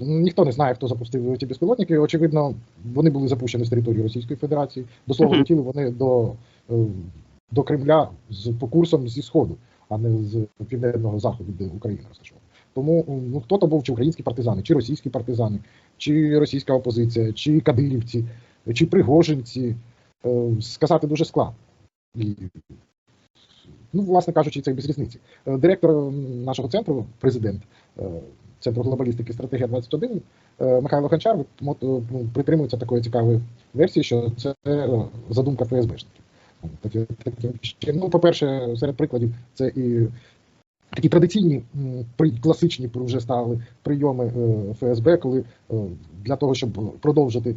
ніхто не знає, хто запустив ті безпілотники. Очевидно, вони були запущені з території Російської Федерації. До слова, летіли вони до, е, до Кремля з по курсом зі сходу, а не з південного заходу, де Україна розташована. Тому ну, хто то був чи українські партизани, чи російські партизани, чи російська опозиція, чи кадирівці, чи пригожинці. Е, Сказати дуже складно. І, ну, власне кажучи, це без різниці. Е, Директор нашого центру, президент Центру глобалістики стратегія 21 е, Михайло Гончар е, ну, притримується такої цікавої версії, що це е, задумка ФСБшників. Ну, по-перше, серед прикладів це і такі традиційні класичні вже стали прийоми ФСБ, коли для того, щоб продовжити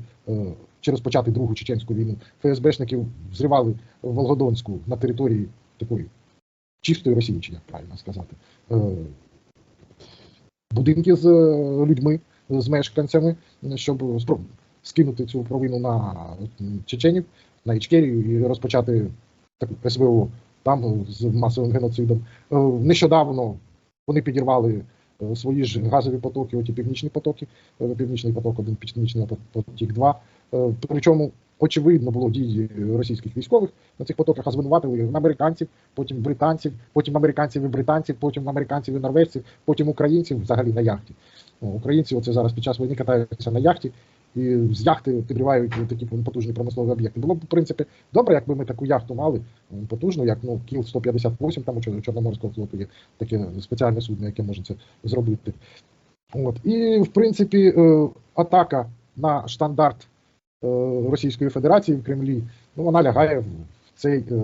чи розпочати другу чеченську війну, ФСБшників зривали в Волгодонську на території такої чистої Росії, чи як правильно сказати будинки з е, людьми, з мешканцями, щоб скинути цю провину на е, чеченів, на Ічкерію і розпочати таку СВО там е, з масовим геноцидом. Нещодавно вони підірвали. Свої ж газові потоки, оті північні потоки, північний поток, один північний потік-2. Причому очевидно було дії російських військових на цих потоках, а звинуватили американців, потім британців, потім американців і британців, потім американців і норвежців, потім українців взагалі на яхті. Українці оце зараз під час війни катаються на яхті і з яхти підривають такі потужні промислові об'єкти. Було б, в принципі, добре, якби ми таку яхту мали потужну, як ну, Кіл 158, там у Чор- Чорноморського флоту є таке спеціальне судно, яке може це зробити. От. І, в принципі, е, атака на штандарт е, Російської Федерації в Кремлі, ну, вона лягає в цей, е,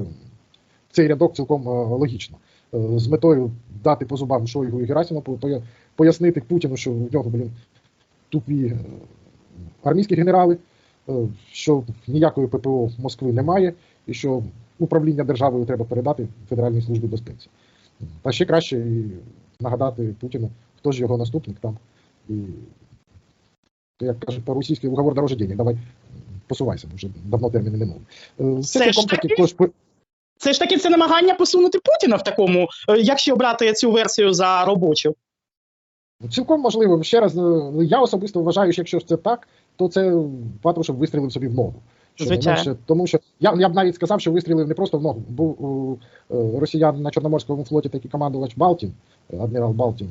в цей рядок цілком е, логічно. Е, З метою дати по зубам Шойгу і Герасимову, пояснити Путіну, що в нього, блін, тупі е, армійські генерали, е, що ніякої ППО Москви немає, і що управління державою треба передати Федеральній службі безпеці. Та ще краще нагадати Путіну, хто ж його наступник там. І, як кажуть по-російськи, уговор дороже денег. Давай посувайся, бо вже давно терміни минули. Е, Все ж таки таки? Це ж таки це намагання посунути Путіна в такому, е, якщо брати цю версію за робочу. Цілком можливо. Ще раз, е, я особисто вважаю, що якщо це так, то це Патрушев вистрілив собі в ногу. Звичайно. Тому що я, я б навіть сказав, що вистрілив не просто в ногу. Був у е, росіян на Чорноморському флоті такий командувач Балтін, адмірал Балтін.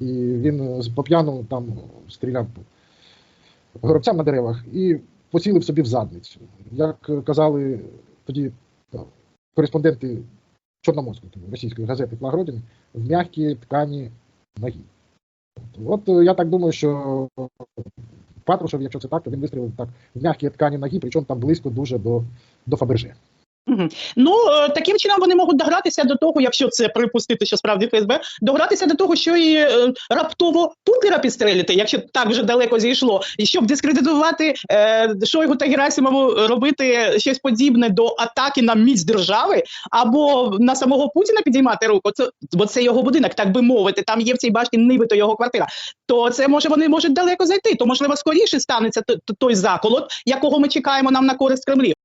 І він з поп'яну там стріляв горобцям на деревах і поцілив собі в задницю. Як казали тоді е, кореспонденти Чорноморської російської газети Флагродін, в м'які ткані ноги. От е, я так думаю, що Патрушев, якщо це так, то він вистрілив так в м'які ткані ноги, причому там близько дуже до, до Фаберже. Ну е, таким чином вони можуть догратися до того, якщо це припустити, що справді ФСБ, догратися до того, що і е, раптово Путлера підстрелити, якщо так вже далеко зійшло, і щоб дискредитувати е, Шойгу та Герасимову, робити щось подібне до атаки на міць держави, або на самого Путіна підіймати руку. Це бо це його будинок, так би мовити. Там є в цій башті нібито його квартира. То це може вони можуть далеко зайти. То можливо скоріше станеться той заколот, якого ми чекаємо нам на користь Кремлі.